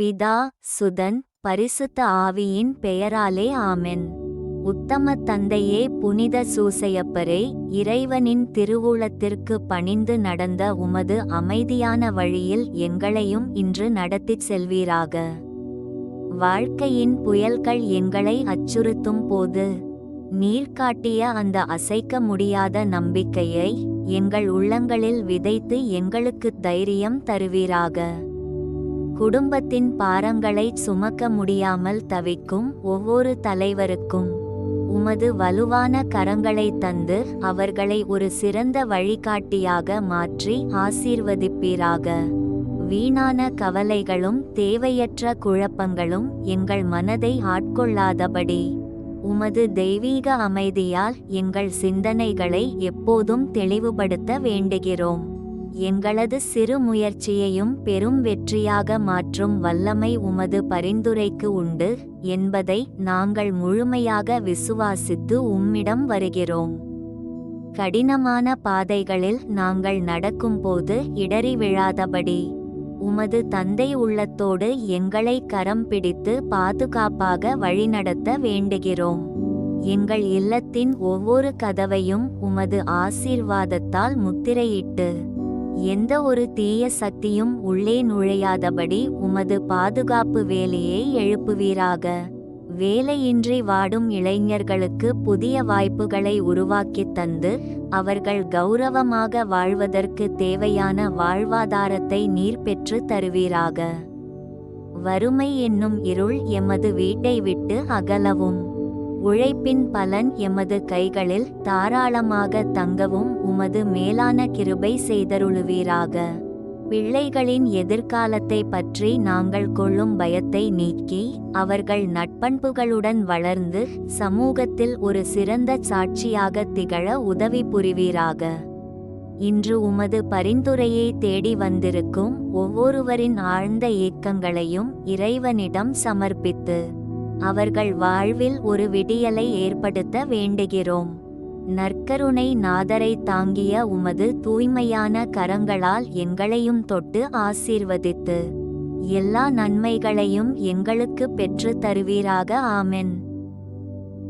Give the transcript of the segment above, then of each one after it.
பிதா சுதன் பரிசுத்த ஆவியின் பெயராலே ஆமென். உத்தம தந்தையே புனித சூசையப்பரே இறைவனின் திருவுளத்திற்கு பணிந்து நடந்த உமது அமைதியான வழியில் எங்களையும் இன்று நடத்திச் செல்வீராக. வாழ்க்கையின் புயல்கள் எங்களை அச்சுறுத்தும் போது நீர் காட்டிய அந்த அசைக்க முடியாத நம்பிக்கையை எங்கள் உள்ளங்களில் விதைத்து எங்களுக்கு தைரியம் தருவீராக. குடும்பத்தின் பாரங்களை சுமக்க முடியாமல் தவிக்கும் ஒவ்வொரு தலைவருக்கும் உமது வலுவான கரங்களை தந்து அவர்களை ஒரு சிறந்த வழிகாட்டியாக மாற்றி ஆசீர்வதிப்பீராக. வீணான கவலைகளும் தேவையற்ற குழப்பங்களும் எங்கள் மனதை ஆட்கொள்ளாதபடி உமது தெய்வீக அமைதியால் எங்கள் சிந்தனைகளை எப்போதும் தெளிவுபடுத்த வேண்டுகிறோம். எங்களது சிறு முயற்சியையும் பெரும் வெற்றியாக மாற்றும் வல்லமை உமது பரிந்துரைக்கு உண்டு என்பதை நாங்கள் முழுமையாக விசுவாசித்து உம்மிடம் வருகிறோம். கடினமான பாதைகளில் நாங்கள் நடக்கும்போது இடறி விழாதபடி உமது தந்தை உள்ளத்தோடு எங்களை கரம் பிடித்து பாதுகாப்பாக வழிநடத்த வேண்டுகிறோம். எங்கள் இல்லத்தின் ஒவ்வொரு கதவையும் உமது ஆசீர்வாதத்தால் முத்திரையிட்டு எந்த ஒரு தீய சக்தியும் உள்ளே நுழையாதபடி உமது பாதுகாப்பு வேலையை எழுப்புவீராக. வேலையின்றி வாடும் இளைஞர்களுக்கு புதிய வாய்ப்புகளை உருவாக்கித் தந்து அவர்கள் கௌரவமாக வாழ்வதற்கு தேவையான வாழ்வாதாரத்தை நீர் பெற்று தருவீராக. வறுமை என்னும் இருள் எமது வீட்டை விட்டு அகலவும். உழைப்பின் பலன் எமது கைகளில் தாராளமாக தங்கவும் உமது மேலான கிருபை செய்தருளுவீராக. பிள்ளைகளின் எதிர்காலத்தை பற்றி நாங்கள் கொள்ளும் பயத்தை நீக்கி அவர்கள் நட்பண்புகளுடன் வளர்ந்து சமூகத்தில் ஒரு சிறந்த சாட்சியாக திகழ உதவி புரிவீராக. இன்று உமது பரிந்துரையை தேடி வந்திருக்கும் ஒவ்வொருவரின் ஆழ்ந்த ஏக்கங்களையும் இறைவனிடம் சமர்ப்பித்து அவர்கள் வாழ்வில் ஒரு விடியலை ஏற்படுத்த வேண்டுகிறோம். நற்கருணை நாதரை தாங்கிய உமது தூய்மையான கரங்களால் எங்களையும் தொட்டு ஆசீர்வதித்து எல்லா நன்மைகளையும் எங்களுக்கு பெற்று தருவீராக ஆமென்.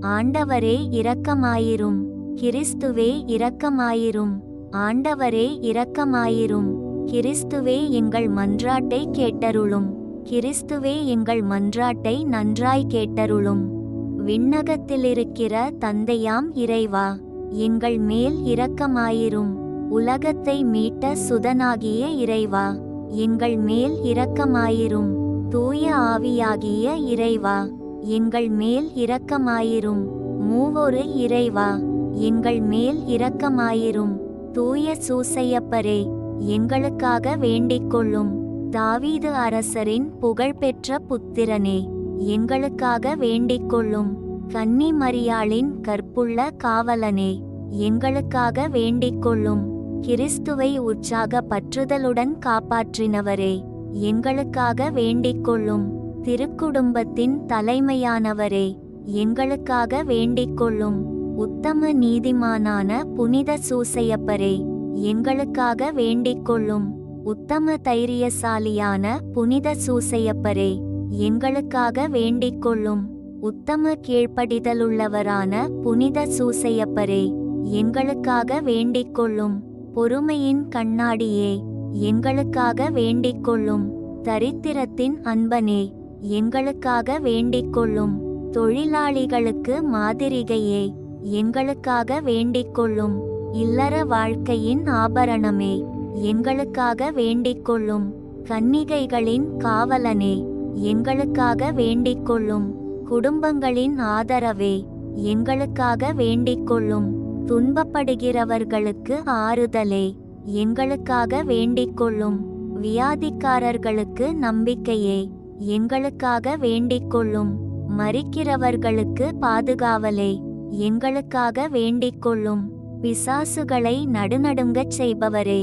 ஆண்டவரே இரக்கமாயிரும். கிறிஸ்துவே இரக்கமாயிரும். ஆண்டவரே இரக்கமாயிரும். கிறிஸ்துவே எங்கள் மன்றாட்டை கேட்டருளும். கிறிஸ்துவே எங்கள் மன்றாட்டை நன்றாய் கேட்டருளும். விண்ணகத்திலிருக்கிற தந்தையாம் இறைவா எங்கள் மேல் இரக்கமாயிரும். உலகத்தை மீட்ட சுதனாகிய இறைவா எங்கள் மேல் இரக்கமாயிரும். தூய ஆவியாகிய இறைவா எங்கள் மேல் இரக்கமாயிரும். மூவொரு இறைவா எங்கள் மேல் இரக்கமாயிரும். தூய சூசையப்பரே எங்களுக்காக வேண்டிக்கொள்ளும். தாவீது அரசரின் புகழ்பெற்ற புத்திரனே எங்களுக்காக வேண்டிக்கொள்ளும் கன்னி மரியாளின் கற்புள்ள காவலனே எங்களுக்காக வேண்டிக்கொள்ளும் கிறிஸ்துவை உற்சாக பற்றுதலுடன் காப்பாற்றினவரே எங்களுக்காக வேண்டிக்கொள்ளும் திருக்குடும்பத்தின் தலைமையானவரே எங்களுக்காக வேண்டிக்கொள்ளும் உத்தம நீதிமானான புனித சூசையப்பரே எங்களுக்காக வேண்டிக்கொள்ளும் உத்தம தைரியசாலியான புனித சூசையப்பரே எங்களுக்காக வேண்டிக்கொள்ளும் உத்தம கீழ்ப்படிதலுள்ளவரான புனித சூசையப்பரே எங்களுக்காக வேண்டிக்கொள்ளும் பொறுமையின் கண்ணாடியே எங்களுக்காக வேண்டிக்கொள்ளும் தரித்திரத்தின் அன்பனே எங்களுக்காக வேண்டிக்கொள்ளும் தொழிலாளிகளுக்கு மாதிரிகையே எங்களுக்காக வேண்டிக்கொள்ளும் இல்லற வாழ்க்கையின் ஆபரணமே. எங்களுக்காக வேண்டிக்கொள்ளும் கன்னிகைகளின் காவலனே எங்களுக்காக வேண்டிக்கொள்ளும் குடும்பங்களின் ஆதரவே எங்களுக்காக வேண்டிக்கொள்ளும் துன்பப்படுகிறவர்களுக்கு ஆறுதலே எங்களுக்காக வேண்டிக்கொள்ளும் வியாதிக்காரர்களுக்கு நம்பிக்கையே எங்களுக்காக வேண்டிக்கொள்ளும் மறிக்கிறவர்களுக்கு பாதுகாவலே எங்களுக்காக வேண்டிக்கொள்ளும் பிசாசுகளை நடுநடுங்கச் செய்பவரே.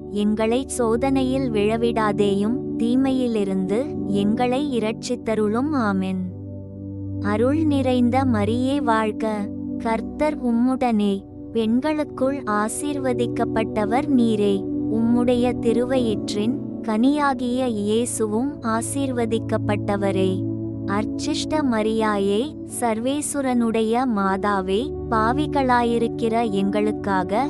எங்களை சோதனையில் விழவிடாதேயும் தீமையிலிருந்து எங்களை இரட்சித்தருளும் ஆமென். அருள் நிறைந்த மரியே வாழ்க கர்த்தர் உம்முடனே. பெண்களுக்குள் ஆசீர்வதிக்கப்பட்டவர் நீரே. உம்முடைய திருவயிற்றின் கனியாகிய இயேசுவும் ஆசீர்வதிக்கப்பட்டவரே. அர்ச்சிஷ்ட மரியாயே சர்வேசுரனுடைய மாதாவே பாவிகளாயிருக்கிற எங்களுக்காக